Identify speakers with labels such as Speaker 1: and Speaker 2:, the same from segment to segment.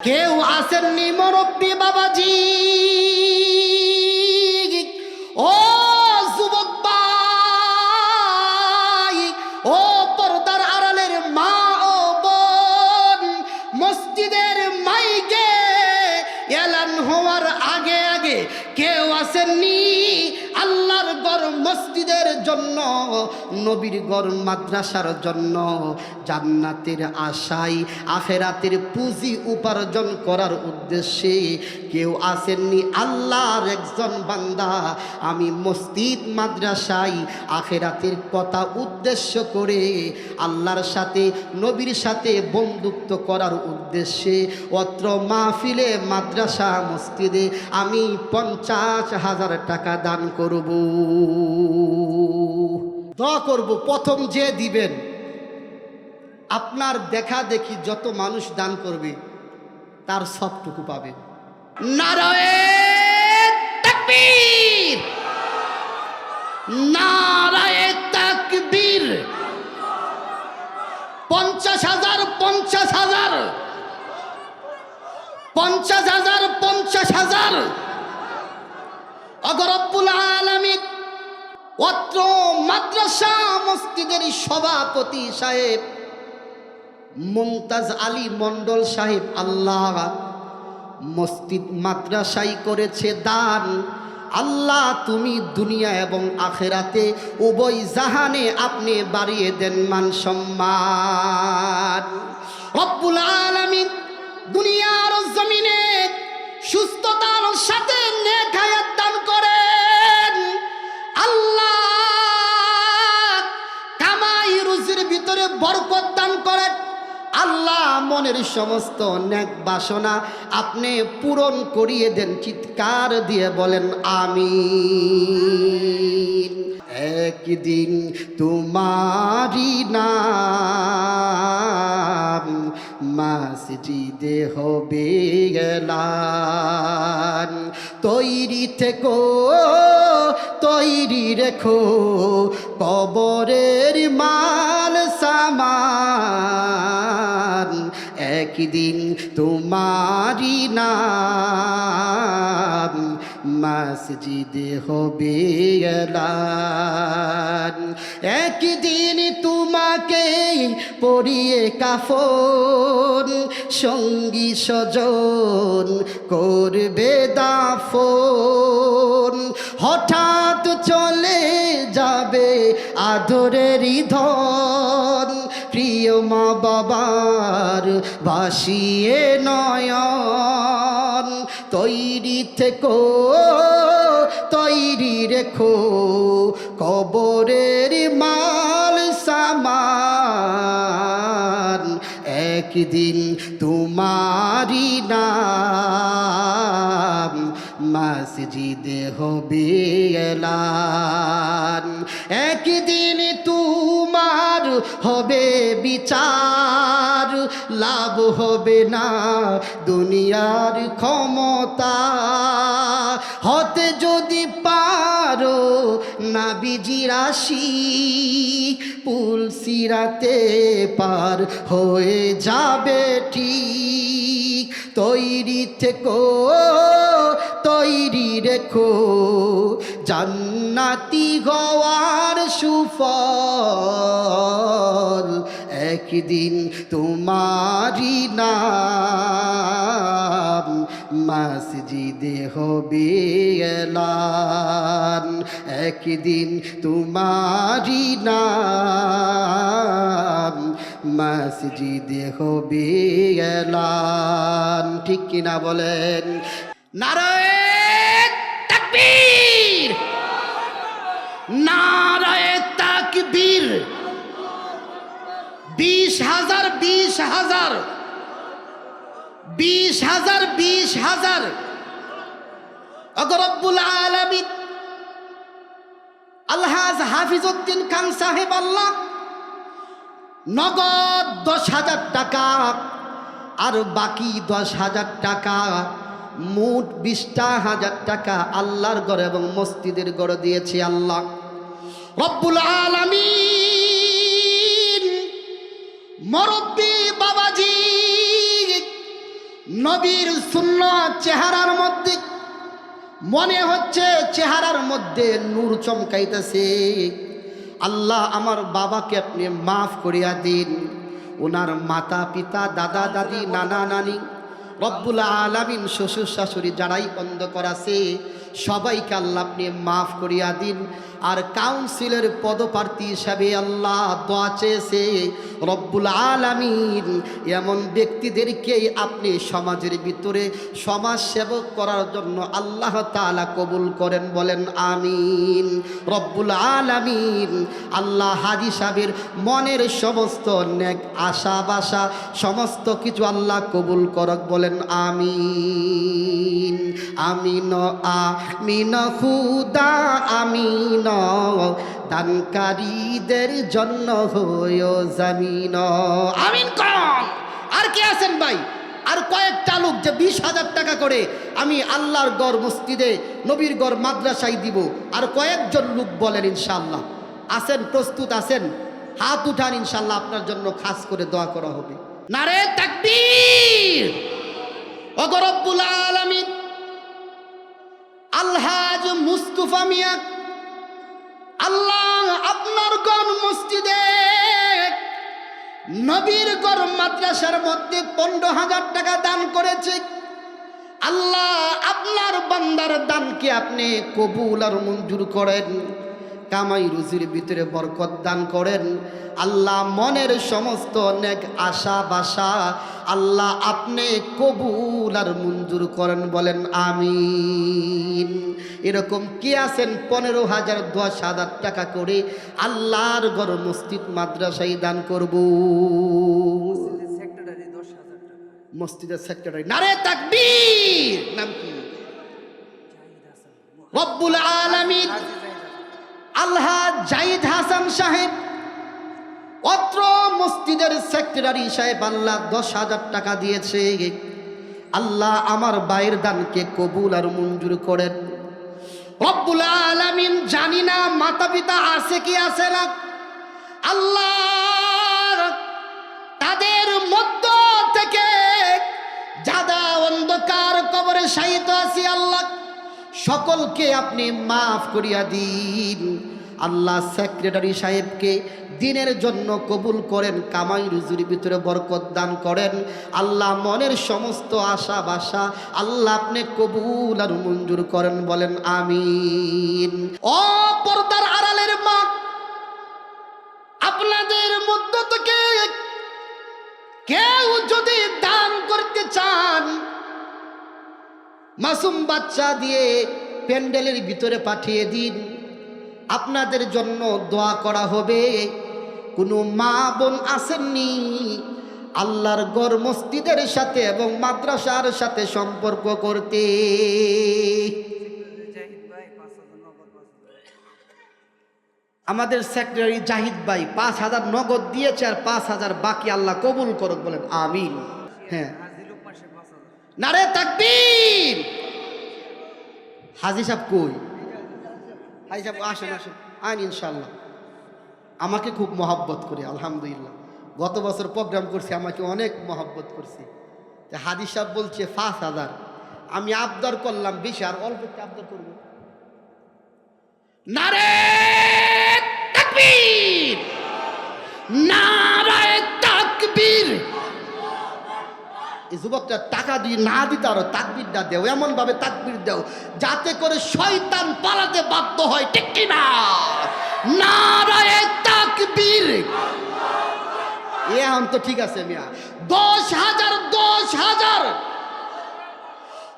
Speaker 1: কেউ আসেননি মরব্বী বাবাজি। জন্য, নবীর গড় মাদ্রাসার জন্য, জান্নাতের আশায় আখেরাতের পুঁজি উপার্জন করার উদ্দেশ্যে কেউ আসেননি আল্লাহর একজন বান্দা। আমি মসজিদ, মাদ্রাসায় আখেরাতের কথা উদ্দেশ্য করে আল্লাহর সাথে, নবীর সাথে বন্ধুত্ব করার উদ্দেশ্যে অত্র মাহফিলে, মাদ্রাসা, মসজিদে আমি পঞ্চাশ হাজার টাকা দান করব। দোয়া করব, প্রথম যে দিবেন, আপনার দেখা দেখি যত মানুষ দান করবে, তার সবটুকু পাবেন। নারায় তাকবীর! নারায় তাকবীর! পঞ্চাশ হাজার পঞ্চাশ হাজার! পঞ্চাশ হাজার পঞ্চাশ হাজার! অগরব্বুল আলমিন অত্র মাদ্রাসা মসজিদের সভাপতি সাহেব মুমতাজ আলী মণ্ডল সাহেব, আল্লাহ মসজিদ মাদ্রাসাই করেছে দান। আল্লাহ, তুমি দুনিয়া এবং আখেরাতে উভয় জাহানে আপনি বাড়িয়ে দেন মান সম্মান। রব্বুল আলামিন দুনিয়ার জমিনে সুস্থতার সাথে নেক বরকত দান করেন। আল্লাহ মনের সমস্ত ন্যাক বাসনা আপনি পূরণ করিয়ে দেন, চিৎকার দিয়ে বলেন আমি একদিন তোমারি নাম মাসজিদে হবে গেলান। তৈরি থেকো, তৈরি রেখো, কবরের মাল সামান। একদিন তোমারি নাম মসজিদে হবে একদিন তোমাকে পরিয়ে কাফন, সঙ্গী সজন করবে দাফন। হঠাৎ চলে যাবে আদরের ধন, প্রিয় মা বাবার বাসিয়ে নয়ন। তৈরি থেকো তৈরি রেখো কবরের মাল সামান। একদিন তোমারি নাম মসজিদে হবে এলান। একদিন তোমার হবে বিচার, লাভ হবে না দুনিয়ার ক্ষমতা। হতে যদি পারো নাবিজি রাশি, পুল সিরাতে পার হয়ে যাবে ঠিক। তৈরি থেকো তৈরি রেখো। জান্নাতি গওয়ার সুফল একদিন তোমারি নাম। মসজিদে হবে এলান। একদিন তোমারি নাম। মসজিদে হবে এলান। ঠিক কিনা বলেন? নারায়ণ! বিশ হাজার বিশ হাজার। বিশ হাজার বিশ হাজার। অগরব্বুল আলমিন আলহাজ হাফিজউদ্দিন খান সাহেব আল্লাহ, নগদ দশ হাজার টাকা আর বাকি দশ হাজার টাকা, মোট বিশটা হাজার টাকা আল্লাহর গড় এবং মসজিদের গড় দিয়েছে আল্লাহ। রব্বুল আলামিন মরব্বী বাবাজি, নবীর শূন্য চেহারার মধ্যে, মনে হচ্ছে চেহারার মধ্যে নূর চমকাইতেছে। আল্লাহ আমার বাবাকে আপনি মাফ করিয়া দিন। ওনার মাতা পিতা দাদা, দাদি, নানা, নানি, রব্বুল আলামিন, শ্বশুর শাশুড়ি যারাই অন্ধকর আছে সবাইকে আল্লাহ আপনি মাফ করিয়া দিন। আর কাউন্সিলের পদপ্রার্থী হিসাবে আল্লাহ দোয়া চেয়েছে, রব্বুল আলামিন, এমন ব্যক্তিদেরকে আপনি সমাজের ভিতরে সমাজ সেবক করার জন্য আল্লাহ তাআলা কবুল করেন, বলেন আমিন। রব্বুল আলামিন, আল্লাহ হাজি সাহেবের মনের সমস্ত নেক আশা বাসা সমস্ত কিছু আল্লাহ কবুল করক, বলেন আমিন। আমিন আমিন খুদা আমিন। দানকারীদের জন্য হয় জামিন। আমিন কন। আর কে আছেন ভাই? আর কয়েকটা লোক যে বিশ হাজার টাকা করে আমি আল্লাহর গড় মসজিদে, নবীর গড় মাদ্রাসায় দিব। আর কয়েকজন লোক বলেন ইনশাল্লাহ আছেন প্রস্তুত আছেন হাত উঠান ইনশাল্লাহ আপনার জন্য খাস করে দোয়া করা হবে। নারে তাকবীর! অগরব্বুল আলামিন। আলহাজ মুস্তুফা মিয়া আল্লাহ আপনার গণ মসজিদে নবীর গড় মাদ্রাসার মধ্যে পনেরো হাজার টাকা দান করেছে। আল্লাহ আপনার বান্দার দানকে আপনি কবুল আর মঞ্জুর করেন, কামাই রুজির ভিতরে বরকত দান করেন। আল্লাহ মনের সমস্ত নেক আশা বাসা আল্লাহ আপনি কবুল আর মঞ্জুর করেন বলেন আমিন। এরকম কি আছেন? পনেরো হাজার দশ হাজার টাকা করে আল্লাহর ঘর মসজিদ মাদ্রাসায় দান করব। মসজিদের সেক্রেটারি নারে তাকবীর! নাম কি? রব্বুল আলামিন। আল্লাহ জাহিদ হাসান সাহেব। অত্র মসজিদের সেক্রেটারি সাহেব আল্লাহ দশ হাজার টাকা দিয়েছে। আল্লাহ আমার বাইর দানকে কবুল আর মঞ্জুর করেন। রব্বুল আলামিন জানি না মাতা পিতা আছে কি আছে না। আল্লাহ তাদের মধ্য থেকে যাদা অন্ধকার কবরে শায়িত আছি আল্লাহ। সকলকে আপনি মাফ করিয়া দিন। আল্লাহ সেক্রেটারি সাহেবকে দিনের জন্য কবুল করেন কামাই রুজুর ভিতরে বরকত দান করেন। আল্লাহ মনের সমস্ত আশা বাসা, আল্লাহ আপনি কবুল আর মঞ্জুর করেন বলেন, আমিন। ও পর্দার আড়ালের মা, আপনাদের মধ্য থেকে কেউ যদি দান করতে চান, মাসুম বাচ্চা দিয়ে প্যান্ডেলের ভিতরে পাঠিয়ে দিন। আপনাদের জন্য দোয়া করা হবে। কোনো মা বোন আসেননি। আল্লাহর গড় মসজিদের সাথে এবং মাদ্রাসার সাথে সম্পর্ক করতে। আমাদের সেক্রেটারি জাহিদ ভাই, পাঁচ হাজার নগদ দিয়েছে আর পাঁচ হাজার বাকি আল্লাহ কবুল করুক বলেন, আমিন। হ্যাঁ। নারে তাকবীর! হাজি সাহেব কই? হাজি সাহেব, আসেন আসেন। আইন ইনশাল্লাহ আমাকে খুব মহাব্বত করে, আলহামদুলিল্লাহ। গত বছর প্রোগ্রাম করছি, আমাকে অনেক মহাব্বত করছে। হাদিস সাহেব বলছে, পাঁচ হাজার। আমি আবদার করলাম বেশি, আর অল্প একটু আবদার করব। নারে তাকবীর! যুবকটা টাকা দিয়ে না দিতে আরও তাকবিরটা দেও এমন ভাবে তাকবির দেও, যাতে করে শয়তান পালাতে বাধ্য হয়, ঠিক কিনা? নারায় তাকবীর। এখন তো ঠিক আছে মিয়া। দশ হাজার দশ হাজার।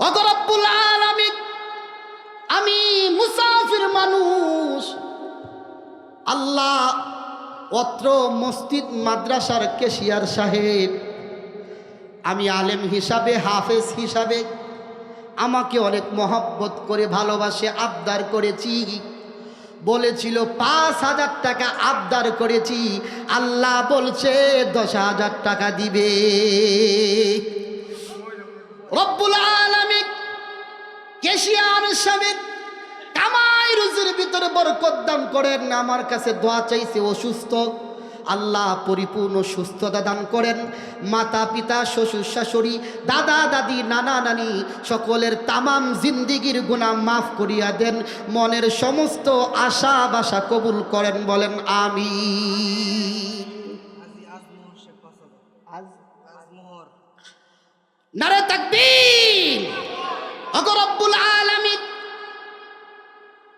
Speaker 1: অগরব্বুল আলামিন, আমি মুসাফির মানুষ। আল্লাহ অত্র মসজিদ মাদ্রাসার কেশিয়ার সাহেব আমি আলেম হিসাবে, হাফেজ হিসাবে। আমাকে অনেক মহব্বত করে, ভালোবাসে, আবদার করেছি। বলেছিল, পাঁচ হাজার টাকা আবদার করেছি। আল্লাহ বলছে, দশ হাজার টাকা দিবে। কামাই রুজির ভিতরে বরকত করেন। আমার কাছে দোয়া চাইছে, অসুস্থ। আল্লাহ পরিপূর্ণ সুস্থতা দান করেন। মাতা, পিতা, শ্বশুর, শাশুড়ি, দাদা, দাদি, নানা, নানি, সকলের তামাম জিন্দিগির গুণা মাফ করিয়া দেন। মনের সমস্ত আশা বাসা কবুল করেন বলেন আমি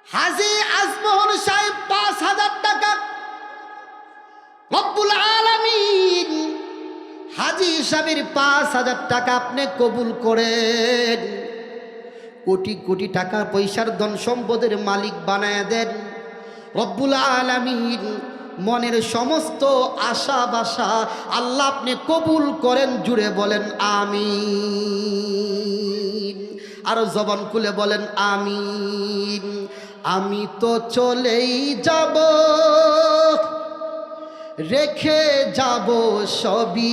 Speaker 1: হাজি আজমোহন সাহেব পাঁচ হাজার টাকা রব্বুল আলামিন। হাজি সাহেবের পাঁচ হাজার টাকা আপনি কবুল করেন। কোটি কোটি টাকা পয়সার ধন সম্পদের মালিক বানায় দেন। রব্বুল আলামিন, মনের সমস্ত আশা বাসা আল্লাহ আপনি কবুল করেন, জুড়ে বলেন আমিন। আরও জবান খুলে বলেন আমিন। আমি তো চলেই যাব। রেখে যাব সবই।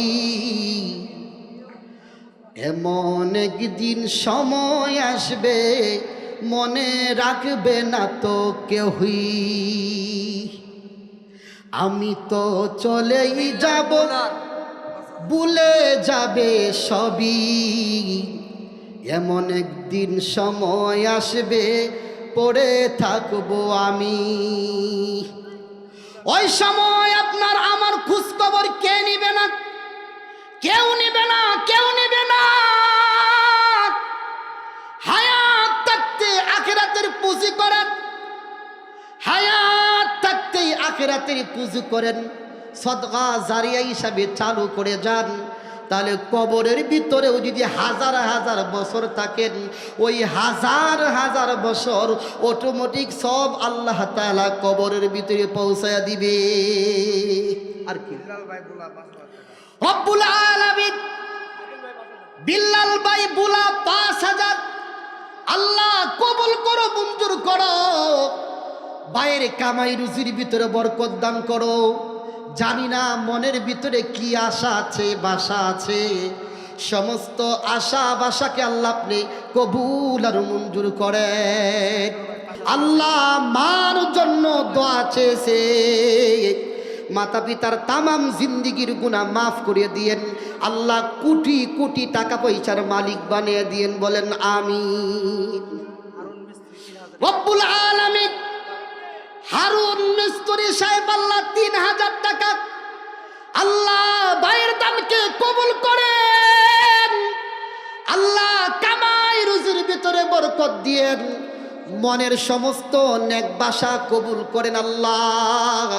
Speaker 1: এমন একদিন সময় আসবে, মনে রাখবে না তো কেউই। আমি তো চলেই যাব, ভুলে যাবে সবই। এমন একদিন সময় আসবে, পড়ে থাকব আমি। ওই সময় আপনার আমার খোঁজখবর কে নিবে না? কেউ নিবে না, কেউ নিবে না। হায়াত থাকতে আখেরাতের পুঁজি করেন। হায়াত থাকতেই আখেরাতের পুঁজি করেন। সদগা জারিয়া হিসাবে চালু করে যান। তাহলে কবরের ভিতরেও যদি হাজার হাজার বছর থাকেন, ওই হাজার হাজার বছর অটোমেটিক সব আল্লাহ তাআলা কবরের ভিতরে পৌঁছায় দিবে। আর কি? রব্বুল বুলা পাঁচ হাজার। আল্লাহ কবুল করো, মঞ্জুর করো। বাইরে কামাই রুজির ভিতরে বরকত দান করো। জানি না মনের ভিতরে কি আশা আছে বাসা আছে। সমস্ত আশা বাসাকে আল্লাহ আপনি কবুল আর মঞ্জুর করেন। আল্লাহ মার জন্য দোয়া চেয়েছে। মাতা পিতার তামাম জিন্দিগির গুণা মাফ করে দিয়েন। আল্লাহ কোটি কোটি টাকা পয়সার মালিক বানিয়ে দিয়েন বলেন আমি রব্বুল আলামিন হারুন মিস্ত্রি সাহেব আল্লাহ তিন হাজার টাকা। আল্লাহ ভাইয়ের দানকে কবুল করেন। আল্লাহ কামাই রুজির ভিতরে বরকত দিয়েন। মনের সমস্ত নেক বাসা কবুল করেন আল্লাহ।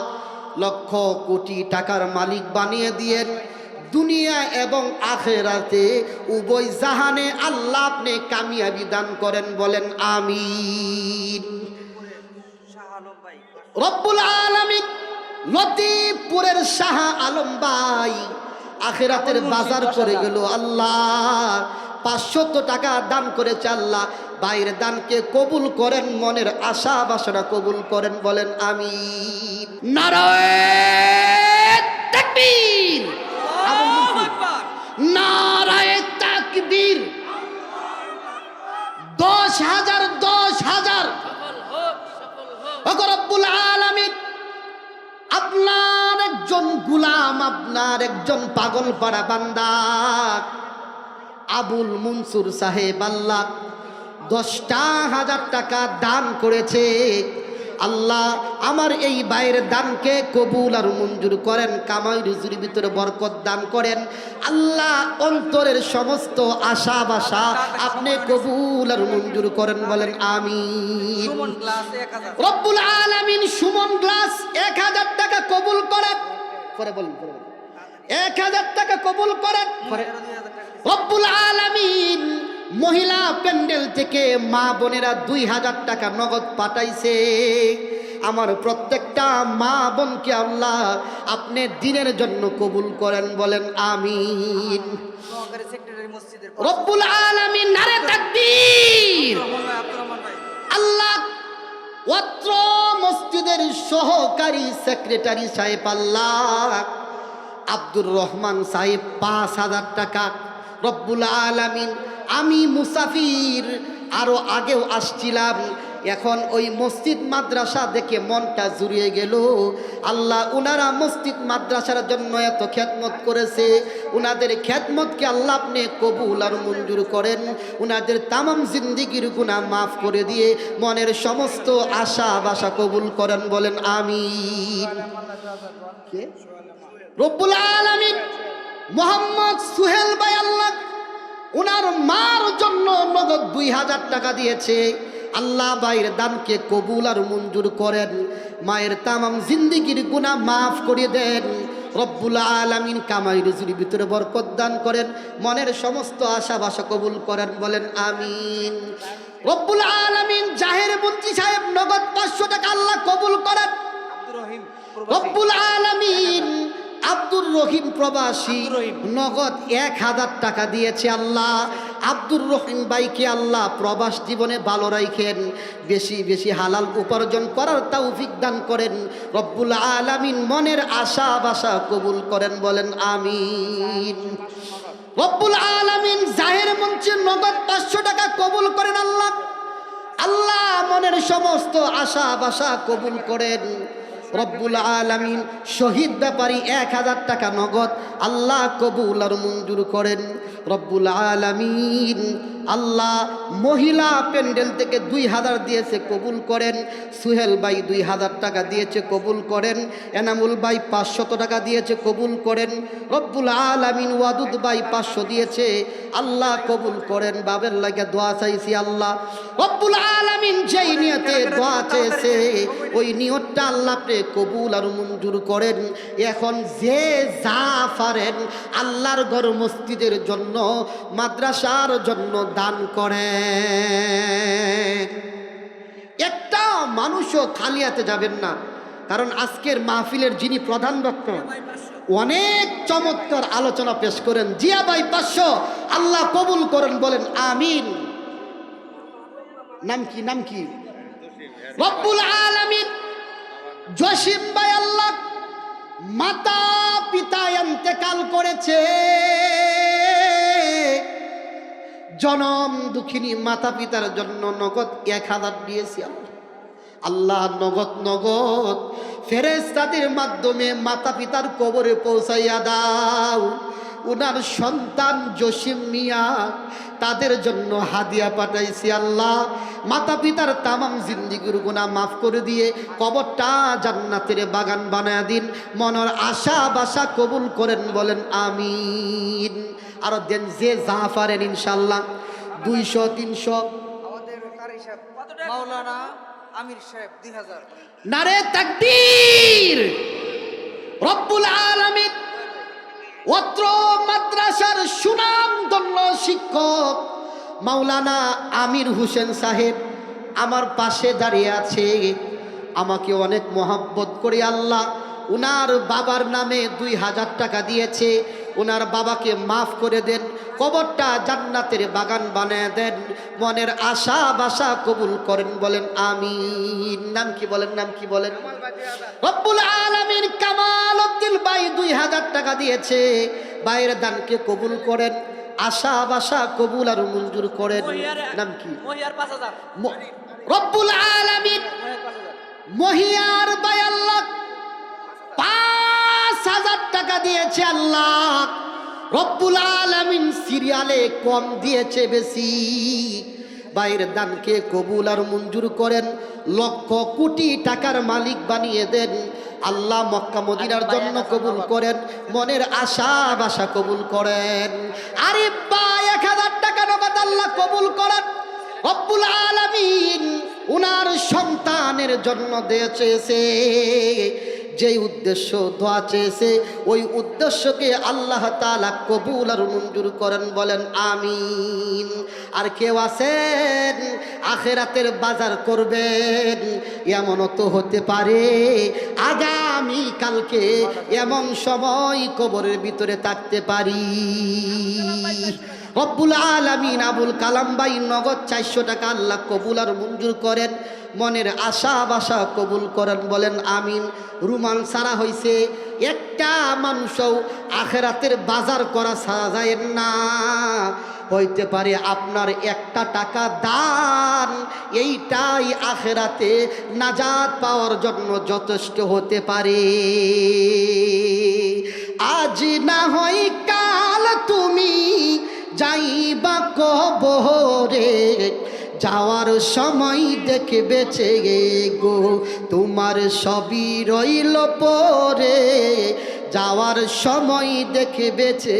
Speaker 1: লক্ষ কোটি টাকার মালিক বানিয়ে দিয়েন। দুনিয়া এবং আখেরাতে উভয় জাহানে আল্লাহ আপনি কামিয়াবি দান করেন বলেন, আমিন। রব্বুল আলামিন লতিফপুরের শাহ আলম ভাই আখেরাতের বাজার করে গেল আল্লাহ পাঁচশত টাকা দান করেছে আল্লাহ। বাইরের দানকে কবুল করেন মনের আশা বাসনা কবুল করেন বলেন আমি নারায়ণ নারায়ণ তাকবীর। দশ হাজার রব্বুল আলামিন, আপনার একজন গুলাম, আপনার একজন পাগল পাড়া বান্দা, আবুল মনসুর সাহেব আল্লাহ দশটা হাজার টাকা দান করেছে। আল্লাহ আমার এই বাইরের দানকে কবুল আর মঞ্জুর করেন কামাই রুজির ভিতরে বরকত দান করেন। আল্লাহ অন্তরের সমস্ত আশা বাসা আপনি কবুল আর মঞ্জুর করেন বলেন
Speaker 2: আমি
Speaker 1: রব্বুল আলামিন সুমন গ্লাস এক হাজার টাকা কবুল করেন। পরে বলুন এক হাজার টাকা কবুল করেন। রব্বুল আলামিন মহিলা প্যান্ডেল থেকে মা বোনেরা দুই হাজার টাকা নগদ পাঠাইছে। আমার প্রত্যেকটা মা বোনকে আল্লাহ আপনি দিনের জন্য কবুল করেন বলেন আমিন। রব্বুল আলামিন নারে তাকবীর। আল্লাহ অত্র মসজিদের সহকারী সেক্রেটারি সাহেব আল্লাহ আব্দুর রহমান সাহেব পাঁচ হাজার টাকা। রব্বুল আলামিন আমি মুসাফির, আরও আগেও আসছিলাম। এখন ওই মসজিদ মাদ্রাসা দেখে মনটা জুড়িয়ে গেল। আল্লাহ উনারা মসজিদ মাদ্রাসার জন্য এত খ্যাতমত করেছে। উনাদের খ্যাতমতকে আল্লাহ আপনি কবুল আর মঞ্জুর করেন। উনাদের তামাম জিন্দিগির গুণা মাফ করে দিয়ে মনের সমস্ত আশা বাসা কবুল করেন বলেন আমি রব্বুল আলামিন। মোহাম্মদ সুহেল বাই আল্লাহ ওনার মার জন্য নগদ দুই হাজার টাকা দিয়েছে। আল্লাহ ভাইয়ের দানকে কবুল আর মঞ্জুর করেন। মায়ের তামাম জিন্দিগির গুণা মাফ করে দেন। রব্বুল আলামিন কামাই রুজির ভিতরে বরকত দান করেন। মনের সমস্ত আশা বাসা কবুল করেন বলেন আমিন। রব্বুল আলামিন জাহের মন্ত্রী সাহেব নগদ পাঁচশো টাকা আল্লাহ কবুল করেন। রব্বুল আলামিন আব্দুর রহিম প্রবাসী। নগদ এক হাজার টাকা দিয়েছে আল্লাহ। আব্দুর রহিম ভাইকে আল্লাহ প্রবাস জীবনে ভালো রাখেন বেশি বেশি হালাল উপার্জন করার তৌফিক দান করেন রব্বুল আলামিন মনের আশা বাসা কবুল করেন বলেন আমিন। রব্বুল আলামিন জাহের মঞ্চে নগদ পাঁচশো টাকা কবুল করেন আল্লাহ। আল্লাহ মনের সমস্ত আশা বাসা কবুল করেন। রব্বুল আলামিন শহীদ ব্যাপারী এক হাজার টাকা নগদ আল্লাহ কবুল আর মঞ্জুর করেন। রব্বুল আলামিন আল্লাহ মহিলা প্যান্ডেল থেকে দুই হাজার দিয়েছে কবুল করেন। সুহেল ভাই দুই হাজার টাকা দিয়েছে কবুল করেন। এনামুল ভাই পাঁচশত টাকা দিয়েছে কবুল করেন। রব্বুল আলামিন ওয়াদুদ ভাই পাঁচশো দিয়েছে, আল্লাহ কবুল করেন। বাবের লাগে দোয়া চাইছি আল্লাহ। রব্বুল আলামিন যেই নিয়তে দোয়া চেয়েছে ওই নিয়তটা আল্লাহ আপনি কবুল আর মঞ্জুর করেন। এখন যে যা পারেন আল্লাহর ঘর মসজিদের জন্য মাদ্রাসার জন্য দান করেন। একটা মানুষও খালি হাতে যাবেন না। কারণ আজকের মাহফিলের যিনি প্রধান বক্তা অনেক চমৎকার আলোচনা পেশ করেন। জিয়া ভাই পাঁচশো আল্লাহ কবুল করেন বলেন আমিন। নাম কি নাম কি? রব্বুল আলামিন জসিম ভাই আল্লাহ মাতা পিতা এন্তেকাল করেছে। জনম দুঃখিনী মাতা পিতার জন্য নগদ এক হাজার দিয়েছি আল্লাহ। আল্লাহ নগদ নগদ ফেরেস্তাদের মাধ্যমে মাতা পিতার কবরে পৌঁছাইয়া দাও। উনার সন্তান জসিম মিয়া তাদের জন্য হাদিয়া পাঠাইছি আল্লাহ। মাতা পিতার তামাম জিন্দিগির গুণা মাফ করে দিয়ে কবরটা জান্নাতের বাগান বানায় দিন। মনের আশা বাসা কবুল করেন বলেন আমিন। আর দেন যে যা পারেন ইনশাল্লাহ দুইশো তিনশো।
Speaker 2: আমির সাহেব দুই হাজার।
Speaker 1: নারে তাকবীর! রব্বুল আলামিন অত্র মাদ্রাসার সুনামধন্য শিক্ষক মাওলানা আমির হোসেন সাহেব আমার পাশে দাঁড়িয়ে আছে। আমাকে অনেক মহাব্বত করে আল্লাহ, উনার বাবার নামে দুই হাজার টাকা দিয়েছে। ওনার বাবাকে মাফ করে দেন কবরটা জান্নাতের বাগান বানিয়ে দেন। মনের আশা বাসা কবুল করেন বলেন আমিন। নাম কি বলেন নাম কি বলেন? রব্বুল আলামিন কামাল উদ্দিন ভাই দুই হাজার টাকা দিয়েছে। বাইরের দানকে কবুল করেন আশা বাসা কবুল আর মঞ্জুর করেন। নাম কি? রব্বুল আলামিন
Speaker 2: মহিয়ার
Speaker 1: দিয়েছে আল্লাহ। রব্বুল আলামিন সিরিয়ালে কম দিয়েছে বেশি। বাইরের দানকে কবুল আর মঞ্জুর করেন। লক্ষ কোটি টাকার মালিক বানিয়ে দেন। আল্লাহ মক্কা মদিনার জন্য কবুল করেন। মনের আশা বাসা কবুল করেন। আরে বা এক হাজার টাকা নগদ আল্লাহ কবুল করেন। রব্বুল আলামিন উনার সন্তানের জন্য দিয়েছে যেই উদ্দেশ্য দোয়া চেয়েছে, ওই উদ্দেশ্যকে আল্লাহ তালা কবুল আর মঞ্জুর করেন, বলেন, আমিন। আর কেউ আছেন, আখেরাতের বাজার করবেন, এমনও তো হতে পারে, আগামী কালকে এমন সময় কবরের ভিতরে থাকতে পারি। রব্বুল আলামিন আবুল কালাম ভাই নগদ চারশো টাকা আল্লাহ কবুল আর মঞ্জুর করেন। মনের আশা বাসা কবুল করেন বলেন আমিন। রুমান সারা হইছে একটা মানুষও আখেরাতের বাজার করা ছাড়া যায় না। হইতে পারে আপনার একটা টাকা দান, এইটাই আখেরাতে নাজাদ পাওয়ার জন্য যথেষ্ট হতে পারে। আজ না হয় কাল তুমি যাইবা কবরে, যাওয়ার সময় দেখে বেঁচে গো, তোমার সবই রইল পরে। যাওয়ার সময় দেখে বেঁচে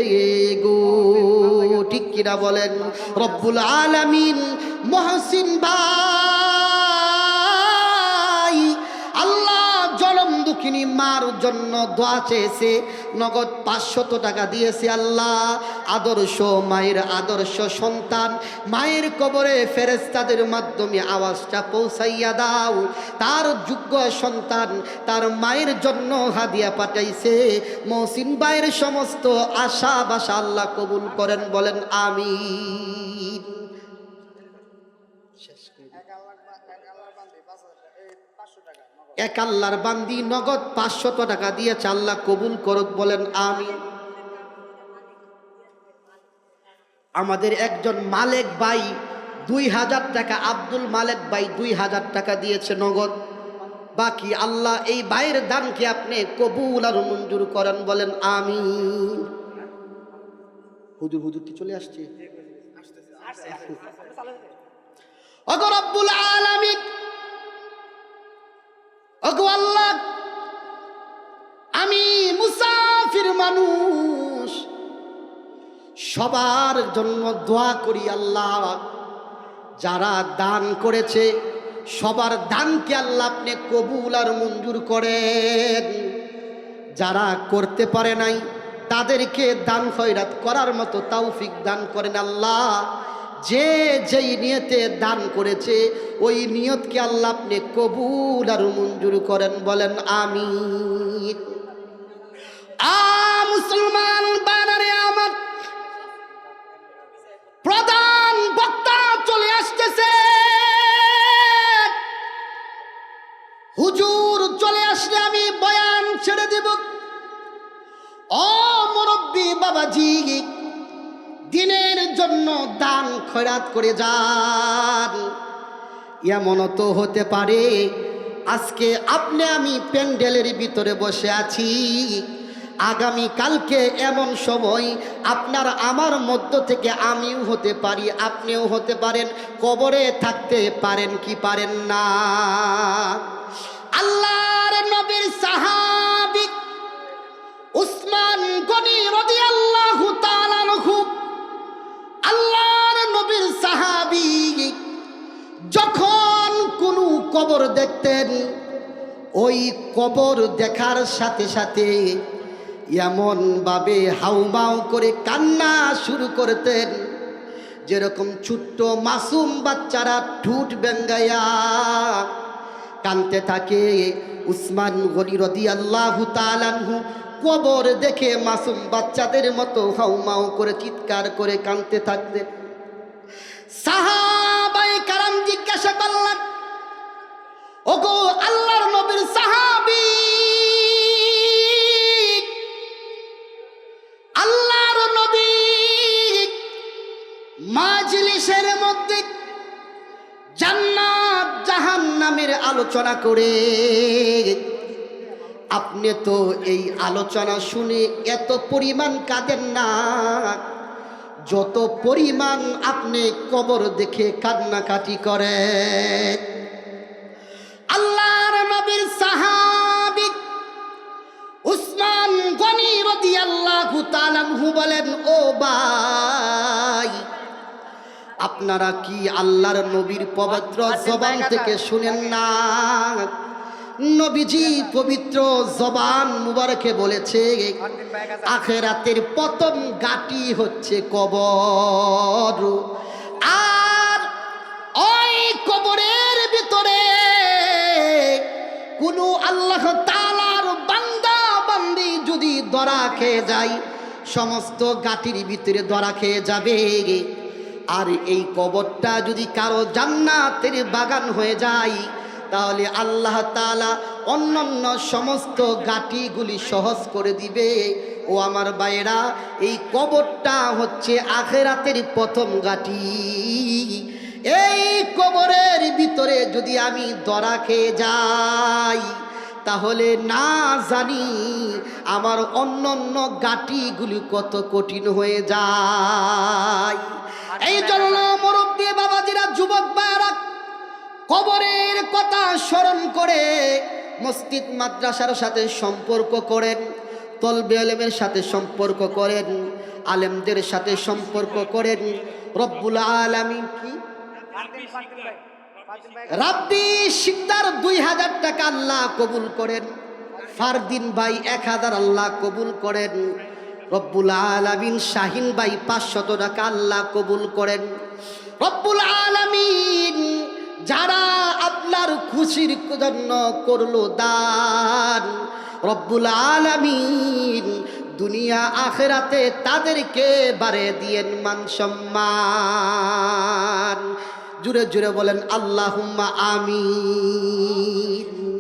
Speaker 1: গো। ঠিক কিনা বলেন? রব্বুল আলামিন মহসিন ভাই। দুঃখিনী মার জন্য দোয়া চেয়েছে। নগদ পাঁচশত টাকা দিয়েছে আল্লাহ। আদর্শ মায়ের আদর্শ সন্তান। মায়ের কবরে ফেরেস্তাদের মাধ্যমে আওয়াজটা পৌঁছাইয়া দাও। তার যোগ্য সন্তান তার মায়ের জন্য হাদিয়া পাঠাইছে। মহসিন ভাইয়ের সমস্ত আশা বাসা আল্লাহ কবুল করেন, বলেন আমি এক আল্লাহর বান্দি নগদ পাঁচশত টাকা দিয়েছে আল্লাহ কবুল করুক বলেন আমি আমাদের একজন মালেক বাই দুই হাজার টাকা আব্দুল মালেক বাই দুই হাজার টাকা দিয়েছে নগদ। বাকি আল্লাহ এই ভাইয়ের দানকে আপনি কবুল আর মঞ্জুর করেন বলেন আমি হুজুর হুজুর কি চলে আসছে? অগর আব্বুল আলামিন আমি মুসাফির মানুষ। সবার জন্য দোয়া করি আল্লাহ, যারা দান করেছে, সবার দানকে আল্লাহ আপনি কবুল আর মঞ্জুর করেন। যারা করতে পারে নাই, তাদেরকে দান খয়রাত করার মতো তাওফিক দান করেন আল্লাহ। যে যেই নিয়তে দান করেছে, ওই নিয়তকে আল্লাহ আপনি কবুল আর মঞ্জুর করেন, বলেন আমি মুসলমান বানারে আমার প্রধান বক্তা চলে আসতেছে। হুজুর চলে আসলে আমি বয়ান ছেড়ে দেব। ও মুরব্বী বাবাজি দিনের জন্য দান খয়রাত করে যান। এমনও তো হতে পারে, আজকে আপনি আমি প্যান্ডেলের ভিতরে বসে আছি। আগামী কালকে এমন সময় আপনার আমার মধ্য থেকে আমিও হতে পারি, আপনিও হতে পারেন, কবরে থাকতে পারেন কি পারেন না। আল্লাহর নবীর সাহাবিক কবর দেখতেন, ওই কবর দেখার সাথে সাথে এমনভাবে হাউমাউ করে কান্না শুরু করতেন, যেরকম ছোট্ট মাসুম বাচ্চারা ঠুট বেঙ্গাইয়া কানতে থাকে। উসমান গনি রদি আল্লাহ তালানহু কবর দেখে মাসুম বাচ্চাদের মতো হাউমাউ করে চিৎকার করে কানতে থাকতেন। সাহাবাই ওগো আল্লাহর নবীর সাহাবী। আল্লাহর নবী মাজলিসের মধ্যে জান্নাত জাহান্নামের আলোচনা করে। আপনি তো এই আলোচনা শুনে এত পরিমাণ কাঁদেন না। যত পরিমাণ আপনি কবর দেখে কান্নাকাটি করেন। নবীর সাহাবী উসমান গনি তাআলা আনহু বলেন ও ভাই আপনারা কি আল্লাহর নবীর পবিত্র জবান থেকে শুনেন না? নবীজি পবিত্র জবান মুবারকে বলেছে আখেরাতের প্রথম গাটি হচ্ছে কবর। আল্লাহ তালার বান্দা বান্দি যদি দরা খেয়ে যায়, সমস্ত গাটির ভিতরে দরা খেয়ে যাবে। আর এই কবরটা যদি কারও জান্নাতের বাগান হয়ে যায়, তাহলে আল্লাহ তালা অন্যান্য সমস্ত গাটিগুলি সহজ করে দিবে। ও আমার বাইরা এই কবরটা হচ্ছে আখেরাতের প্রথম গাটি। এই কবরের ভিতরে যদি আমি দরা খেয়ে যাই তাহলে না জানি আমার অন্য অন্য গাটিগুলি কত কঠিন হয়ে যায়। এই জন্য মুরব্বী বাবাজিরা, যুবক ভাইয়ারা, কবরের কথা স্মরণ করে মসজিদ মাদ্রাসার সাথে সম্পর্ক করেন, তলবে আলেমের সাথে সম্পর্ক করেন, আলেমদের সাথে সম্পর্ক করেন। রব্বুল আলামিন কি? রাব্বি শিকদার দুই হাজার টাকা আল্লাহ কবুল করেন। ফারদিন ভাই এক হাজার আল্লাহ কবুল করেন। রব্বুল আলামিন শাহিন ভাই পাঁচশত টাকা আল্লাহ কবুল করেন। রব্বুল আলামিন যারা আপনার খুশির জন্য করল দান, রব্বুল আলামিন দুনিয়া আখেরাতে তাদেরকে বাড়ে দিয়েন মান সম্মান। জুড়ে জুড়ে বলেন আল্লাহ আমিন।